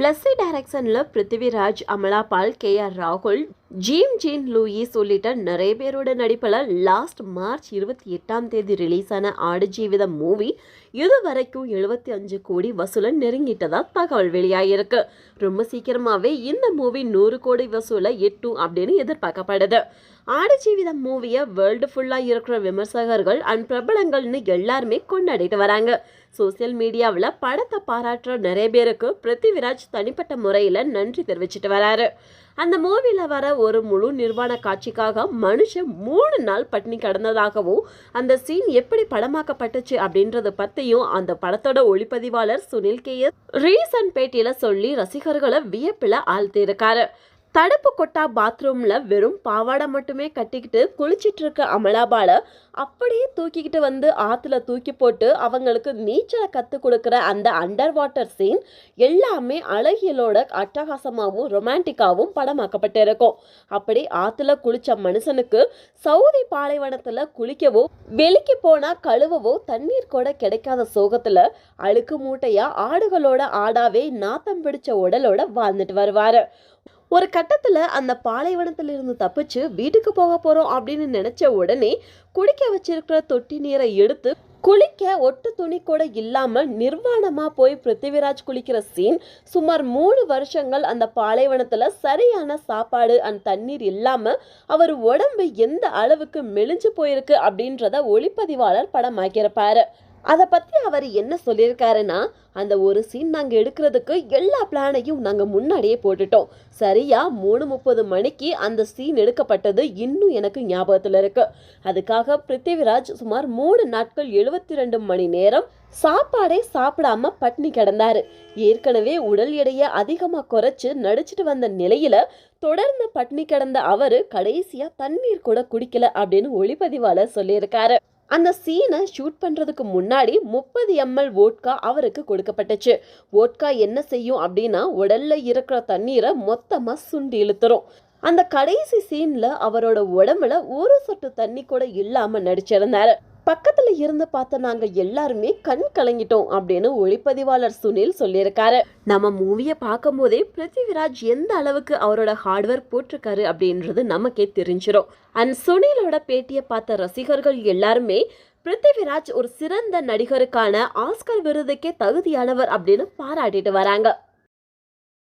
பிளஸ்ஸி டைரக்ஷனில் Prithviraj Amala Paul K R ராகுல் ஜீம் gene Lewis உள்ளிட்ட நிறைய பேரோட நடிப்பில் லாஸ்ட் மார்ச் இருபத்தி எட்டாம் தேதி ரிலீஸான ஆடு ஜீவிதம் மூவி இது வரைக்கும் எழுபத்தி அஞ்சு கோடி வசூலை நெருங்கிட்டதா தகவல் வெளியாகிருக்கு ரொம்ப சீக்கிரமாகவே இந்த மூவி நூறு கோடி வசூலை எட்டும் அப்படின்னு எதிர்பார்க்கப்படுது. ஆடு ஜீவிதம் மூவியை வேர்ல்டு ஃபுல்லாக இருக்கிற விமர்சகர்கள் அண்ட் பிரபலங்கள்னு எல்லாருமே கொண்டாடிட்டு வராங்க. சோசியல் மீடியாவில் படத்தை பாராட்டுற நிறைய பேருக்கு பிருத்திவிராஜ் தனிப்பட்ட முறையில் நன்றி தெரிவிச்சிட்டு வராரு. அந்த மூவியில் வர ஒரு முழு நிர்வாண காட்சிக்காக மனுஷன் மூணு நாள் பட்டினி கடந்ததாகவும் அந்த சீன் எப்படி படமாக்கப்பட்டுச்சு அப்படின்றத பற்றியும் அந்த படத்தோட ஒளிப்பதிவாளர் சுனில் கே எஸ் ரீசன் பேட்டியில் சொல்லி ரசிகர்களை வியப்பில் ஆழ்த்தியிருக்காரு. தடுப்பு கொட்டா பாத்ரூமில் வெறும் பாவாடை மட்டுமே கட்டிக்கிட்டு குளிச்சிட்டு இருக்க அமலாபால அப்படியே தூக்கிக்கிட்டு வந்து ஆற்றுல தூக்கி போட்டு அவங்களுக்கு நீச்சலை கற்றுக் கொடுக்குற அந்த அண்டர் வாட்டர் சீன் எல்லாமே அழகியலோட அட்டகாசமாகவும் ரொமான்டிக்காகவும் படமாக்கப்பட்டிருக்கும். அப்படி ஆற்றுல குளிச்ச மனுஷனுக்கு சவுதி பாலைவனத்தில் குளிக்கவோ வெளிக்கு போனால் கழுவவோ தண்ணீர் கூட கிடைக்காத சோகத்தில் அழுக்கு மூட்டையாக ஆடுகளோட ஆடாவே நாத்தம் பிடிச்ச உடலோட வாழ்ந்துட்டு வருவார். ஒரு கட்டத்தில் அந்த பாலைவனத்திலிருந்து தப்பிச்சு வீட்டுக்கு போக போகிறோம் அப்படின்னு நினச்ச உடனே குடிக்க வச்சிருக்கிற தொட்டி நீரை எடுத்து குளிக்க ஒட்டு துணி கூட இல்லாமல் நிர்வாணமாக போய் பிருத்திவிராஜ் குளிக்கிற சீன் சுமார் மூணு வருஷங்கள் அந்த பாலைவனத்தில் சரியான சாப்பாடு அண்ட் தண்ணீர் இல்லாமல் அவர் உடம்பு எந்த அளவுக்கு மெலிஞ்சு போயிருக்கு அப்படின்றத ஒளிப்பதிவாளர் படமாக்கியிருப்பாரு. அதை பற்றி அவர் என்ன சொல்லியிருக்காருன்னா அந்த ஒரு சீன் நாங்கள் எடுக்கிறதுக்கு எல்லா பிளானையும் நாங்கள் முன்னாடியே போட்டுட்டோம். சரியாக மூணு முப்பது மணிக்கு அந்த சீன் எடுக்கப்பட்டது இன்னும் எனக்கு ஞாபகத்தில் இருக்கு. அதுக்காக பிருத்திவிராஜ் சுமார் மூணு நாட்கள் எழுபத்தி ரெண்டு மணி நேரம் சாப்பாடே சாப்பிடாம பட்னி கிடந்தாரு. ஏற்கனவே உடல் எடையை அதிகமாக குறைச்சு நடிச்சிட்டு வந்த நிலையில தொடர்ந்து பட்னி கிடந்த அவரு கடைசியா தண்ணீர் கூட குடிக்கல அப்படின்னு ஒளிப்பதிவாளர் சொல்லியிருக்காரு. அந்த சீனை ஷூட் பண்ணுறதுக்கு முன்னாடி முப்பது எம்எல் வோட்கா அவருக்கு கொடுக்கப்பட்டுச்சு. வோட்கா என்ன செய்யும் அப்படின்னா உடல்ல இருக்கிற தண்ணீரை மொத்தமாக சுண்டி இழுத்துரும். அந்த கடைசி சீனில் அவரோட உடம்புல ஒரு சொட்டு தண்ணி கூட இல்லாமல் நடிச்சிருந்தாரு. பக்கத்துல இருந்து பார்த்த நாங்க எல்லாருமே கண் கலங்கிட்டோம் அப்படின்னு ஒளிப்பதிவாளர் சுனில் சொல்லியிருக்காரு. நம்ம மூவியை பார்க்கும் போதே பிருத்திவிராஜ் எந்த அளவுக்கு அவரோட ஹார்ட்வேர் போட்டிருக்காரு அப்படின்றது நமக்கே தெரிஞ்சிடும் அண்ட் சுனிலோட பேட்டியை பார்த்த ரசிகர்கள் எல்லாருமே பிருத்திவிராஜ் ஒரு சிறந்த நடிகருக்கான ஆஸ்கர் விருதுக்கே தகுதியானவர் அப்படின்னு பாராட்டிட்டு வராங்க.